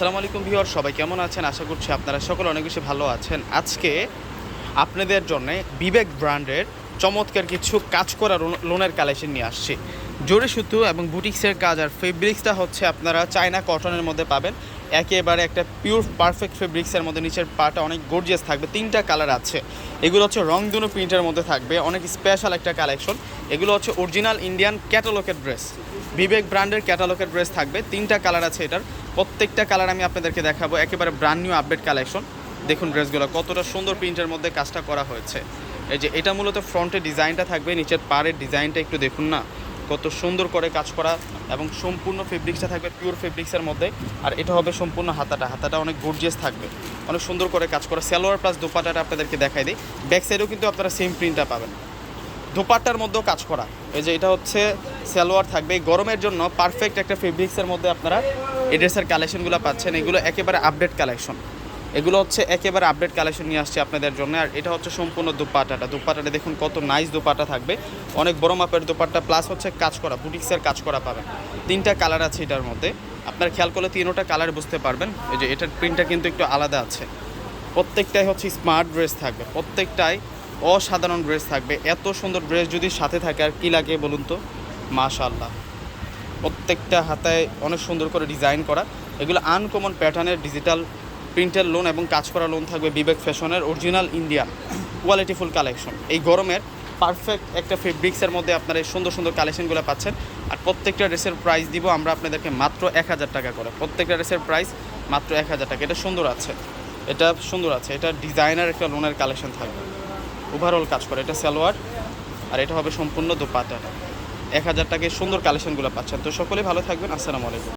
আসসালামু আলাইকুম ভিউয়ার সবাই কেমন আছেন? আশা করছি আপনারা সকলে অনেক বেশি ভালো আছেন। আজকে আপনাদের জন্য বিবেক ব্র্যান্ডের চমৎকার কিছু কাজ করা লোন- লোনের কালেকশন নিয়ে আসছি। জোরে সুতো এবং বুটিক্সের কাজ আর ফেব্রিক্সটা হচ্ছে আপনারা চায়না কটনের মধ্যে পাবেন। একেবারে একটা পিওর পারফেক্ট ফেব্রিক্সের মধ্যে নিচের পাটা অনেক গর্জিয়াস থাকবে। তিনটা কালার আছে। এগুলো হচ্ছে রং রংধনু প্রিন্টের মধ্যে থাকবে। অনেক স্পেশাল একটা কালেকশন এগুলো হচ্ছে অরিজিনাল ইন্ডিয়ান ক্যাটালকের ড্রেস বিবেক ব্র্যান্ডের ক্যাটালকের ড্রেস থাকবে। তিনটা কালার আছে এটার। প্রত্যেকটা কালার আমি আপনাদেরকে দেখাবো। একেবারে ব্র্যান্ড নিউ আপডেট কালেকশন দেখুন ড্রেসগুলো কতটা সুন্দর প্রিন্টের মধ্যে কাজটা করা হয়েছে। এই যে এটা মূলত ফ্রন্টের ডিজাইনটা থাকবে, নিচের পাড়ের ডিজাইনটা একটু দেখুন না। কত সুন্দর করে কাজ করা এবং সম্পূর্ণ ফেব্রিক্সটা থাকবে পিওর ফেব্রিক্সের মধ্যে। আর এটা হবে সম্পূর্ণ হাতাটা। হাতাটা অনেক গর্জিয়াস থাকবে। অনেক সুন্দর করে কাজ করা। সালোয়ার প্লাস দোপাটাটা আপনাদেরকে দেখাই দিই। ব্যাক সাইডেও কিন্তু আপনারা সেম প্রিন্টটা পাবেন। দোপাট্টার মধ্যেও কাজ করা। এই যে এটা হচ্ছে সালোয়ার থাকবে। গরমের জন্য পারফেক্ট একটা ফেব্রিক্সের মধ্যে আপনারা এই ড্রেসের কালেকশনগুলো পাচ্ছেন। এগুলো একেবারে আপডেট কালেকশন এগুলো হচ্ছে একেবারে আপডেট কালেকশন নিয়ে আসছে আপনাদের জন্য। আর এটা হচ্ছে সম্পূর্ণ দুপাটাটা। দুপাটাটা দেখুন কত নাইস দুপাটা থাকবে। অনেক বড় মাপের দুপাট্টা প্লাস হচ্ছে কাজ করা বুটিক্সের কাজ করা পাবেন। তিনটা কালার আছে এটার মধ্যে। আপনার খেয়াল করলে তিনোটা কালার বুঝতে পারবেন। এই যে এটার প্রিন্টটা কিন্তু একটু আলাদা আছে। প্রত্যেকটাই হচ্ছে স্মার্ট ড্রেস থাকবে। প্রত্যেকটাই অসাধারণ ড্রেস থাকবে। এত সুন্দর ড্রেস যদি সাথে থাকে, আর কী লাগে বলুন তো? মাশাল্লাহ প্রত্যেকটা হাতায় অনেক সুন্দর করে ডিজাইন করা। এগুলো আনকমন প্যাটার্নের ডিজিটাল প্রিন্টের লোন এবং কাজ করা লোন থাকবে বিবেক ফ্যাশনের অরিজিনাল ইন্ডিয়ান কোয়ালিটিফুল কালেকশন এই গরমের পারফেক্ট একটা ফেব্রিক্সের মধ্যে আপনারা এই সুন্দর সুন্দর কালেকশনগুলো পাচ্ছেন। আর প্রত্যেকটা ড্রেসের প্রাইস দিব আমরা আপনাদেরকে মাত্র এক হাজার টাকা করে। প্রত্যেকটা ড্রেসের প্রাইস মাত্র এক হাজার টাকা। এটা সুন্দর আছে। এটা সুন্দর আছে। এটা ডিজাইনার একটা লোনের কালেকশন থাকবে। ওভারঅল কাজ করে। এটা সালোয়ার। আর এটা হবে সম্পূর্ণ দোপাটাটা এক হাজার টাকায় সুন্দর কালেকশনগুলো পাচ্ছেন। তো সকলে ভালো থাকবেন। আসসালামু আলাইকুম।